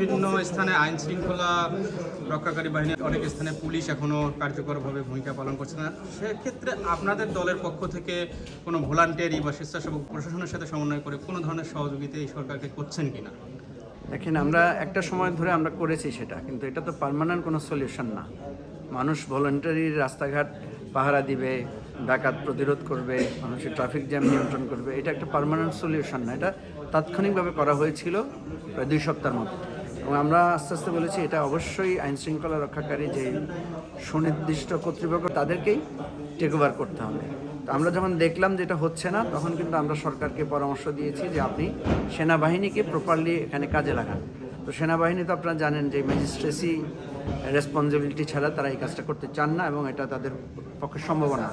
বিভিন্ন স্থানে আইন শৃঙ্খলা রক্ষাকারী বাহিনী, অনেক স্থানে পুলিশ এখনও কার্যকরভাবে ভূমিকা পালন করছে না। সেক্ষেত্রে আপনাদের দলের পক্ষ থেকে কোনো ভলান্টিয়ারি বা স্বেচ্ছাসেবক প্রশাসনের সাথে সমন্বয় করে কোনো ধরনের সহযোগিতা এই সরকারকে করছেন কিনা? দেখেন, আমরা একটা সময় ধরে আমরা করেছি সেটা, কিন্তু এটা তো পার্মানেন্ট কোনো সলিউশন না। মানুষ ভলেন্টারি রাস্তাঘাট পাহারা দিবে, ডাকাত প্রতিরোধ করবে, মানুষের ট্রাফিক জ্যাম নিয়ন্ত্রণ করবে, এটা একটা পার্মানেন্ট সলিউশন না। এটা তাৎক্ষণিকভাবে করা হয়েছিল প্রায় দুই সপ্তাহের মতো এবং আমরা আস্তে আস্তে বলেছি এটা অবশ্যই আইন শৃঙ্খলা রক্ষাকারী যে সুনির্দিষ্ট কর্তৃপক্ষ, তাদেরকেই টেক ওভার করতে হবে। আমরা যখন দেখলাম যে এটা হচ্ছে না, তখন কিন্তু আমরা সরকারকে পরামর্শ দিয়েছি যে আপনি সেনাবাহিনীকে প্রপারলি এখানে কাজে লাগান। তো সেনাবাহিনী তো আপনারা জানেন যে ম্যাজিস্ট্রেসি রেসপন্সিবিলিটি ছাড়া তারা এই কাজটা করতে চান না এবং এটা তাদের পক্ষে সম্ভব না।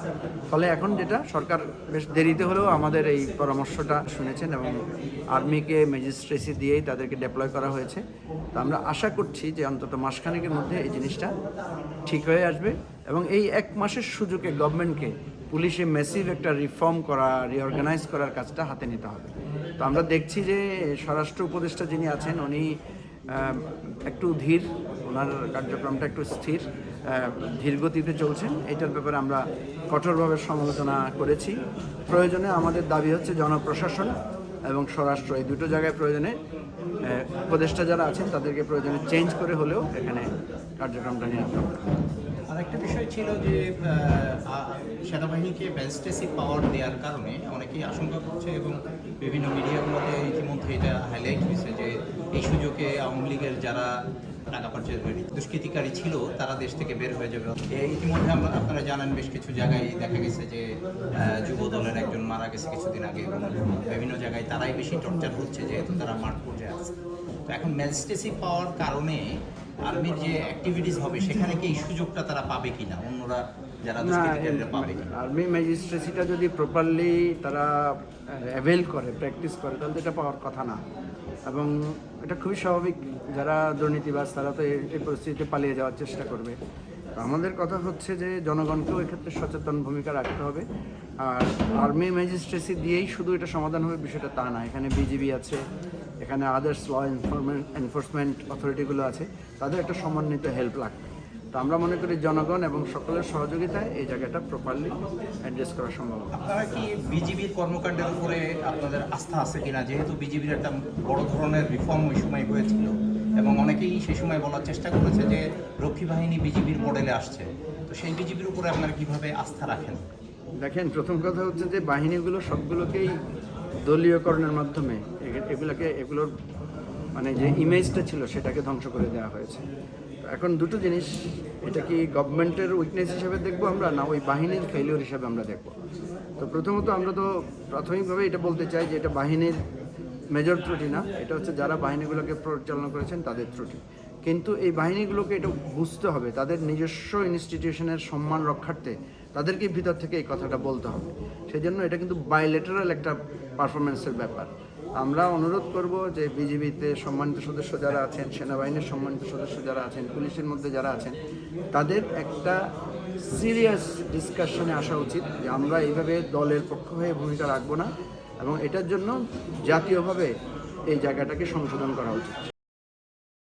ফলে এখন যেটা সরকার বেশ দেরিতে হলেও আমাদের এই পরামর্শটা শুনেছেন এবং আর্মিকে ম্যাজিস্ট্রেসি দিয়েই তাদেরকে ডেপ্লয় করা হয়েছে। তো আমরা আশা করছি যে অন্তত মাসখানেকের মধ্যে এই জিনিসটা ঠিক হয়ে আসবে এবং এই এক মাসের সুযোগে গভর্নমেন্টকে পুলিশে মেসিভ একটা রিফর্ম করা রিঅর্গানাইজ করার কাজটা হাতে নিতে হবে। তো আমরা দেখছি যে স্বরাষ্ট্র উপদেষ্টা যিনি আছেন, উনি একটু ধীর, ওনার কার্যক্রমটা একটু স্থির ধীরগতিতে ধীর গতিতে চলছেন এটার ব্যাপারে আমরা কঠোরভাবে সমালোচনা করেছি। প্রয়োজনে আমাদের দাবি হচ্ছে জনপ্রশাসন এবং স্বরাষ্ট্র, এই দুটো জায়গায় প্রয়োজনে উপদেষ্টা যারা আছেন তাদেরকে প্রয়োজনে চেঞ্জ করে হলেও এখানে কার্যক্রমটা নিয়ে আরেকটা বিষয় ছিল যে সেনাবাহিনীকে ম্যাজিস্ট্রেসি পাওয়ার দেওয়ার কারণে অনেকেই আশঙ্কা করছে এবং বিভিন্ন মিডিয়াগুলোতে ইতিমধ্যে এটা হাইলাইট হয়েছে যে, এই সুযোগে আওয়ামী লীগের যারা টাকা পাচার দুষ্কৃতিকারী ছিল, তারা দেশ থেকে বের হয়ে যাবে। ইতিমধ্যে আমরা, আপনারা জানেন বেশ কিছু জায়গায় দেখা গেছে যে যুব দলের একজন মারা গেছে কিছুদিন আগে এবং বিভিন্ন জায়গায় তারাই বেশি টর্চার হচ্ছে যেহেতু তারা মাঠ পর্যায়ে আছে। তো এখন ম্যাজিস্ট্রেসি পাওয়ার কারণে আর্মির যে অ্যাক্টিভিটিস হবে সেখানে কি এই সুযোগটা তারা পাবে কিনা? অন্যরা যারা পাবে আর্মি ম্যাজিস্ট্রেসিটা যদি প্রপারলি তারা অ্যাভেল করে প্র্যাকটিস করে তাহলে তো এটা পাওয়ার কথা না। এবং এটা খুবই স্বাভাবিক যারা দুর্নীতিবাজ তারা তো এই- এই পরিস্থিতিতে পালিয়ে যাওয়ার চেষ্টা করবে। আমাদের কথা হচ্ছে যে জনগণকেও এক্ষেত্রে সচেতন ভূমিকা রাখতে হবে। আর আর্মি ম্যাজিস্ট্রেসি দিয়েই শুধু এটা সমাধান হবে বিষয়টা তা না। এখানে বিজিবি আছে, এখানে আদার্স ল এনফোর্সমেন্ট এনফোর্সমেন্ট অথরিটিগুলো আছে, তাদের একটা সমন্বিত হেল্প লাগবে। তো আমরা মনে করি জনগণ এবং সকলের সহযোগিতায় এই জায়গাটা প্রপারলি অ্যাড্রেস করা সম্ভব। আপনারা কি বিজিবির কর্মকাণ্ডের উপরে আপনাদের আস্থা আছে কিনা? যেহেতু বিজিবির একটা বড় ধরনের রিফর্ম ওই সময় হয়েছিল। এবং অনেকেই সেই সময় বলার চেষ্টা করেছে যে রক্ষী বাহিনী বিজিবির মডেলে আসছে। তো সেই বিজিবির উপরে আপনারা কীভাবে আস্থা রাখেন? দেখেন, প্রথম কথা হচ্ছে যে বাহিনীগুলো সবগুলোকেই দলীয়করণের মাধ্যমে এগুলোকে, এগুলোর মানে যে ইমেজটা ছিল সেটাকে ধ্বংস করে দেওয়া হয়েছে। এখন দুটো জিনিস, এটা কি গভর্নমেন্টের উইকনেস হিসেবে দেখব আমরা, না ওই বাহিনীর ফেলিওর হিসেবে আমরা দেখব? তো প্রথমত আমরা তো প্রাথমিকভাবে এটা বলতে চাই যে এটা বাহিনীর মেজর ত্রুটি না, এটা হচ্ছে যারা বাহিনীগুলোকে পরিচালনা করেছেন তাদের ত্রুটি। কিন্তু এই বাহিনীগুলোকে এটা বুঝতে হবে, তাদের নিজস্ব ইনস্টিটিউশনের সম্মান রক্ষার্থে তাদেরকে ভিতর থেকে এই কথাটা বলতে হবে। সেই জন্য এটা কিন্তু বাইলেটারাল একটা পারফরমেন্সের ব্যাপার। আমরা অনুরোধ করব যে বিজিবিতে সম্মানিত সদস্য যারা আছেন, সেনাবাহিনীর সম্মানিত সদস্য যারা আছেন, পুলিশের মধ্যে যারা আছেন, তাদের একটা সিরিয়াস ডিসকাশনে আসা উচিত যে আমরা এইভাবে দলের পক্ষ হয়ে ভূমিকা রাখব না। এবং এটার জন্য জাতীয়ভাবে এই জায়গাটাকে সংশোধন করা উচিত।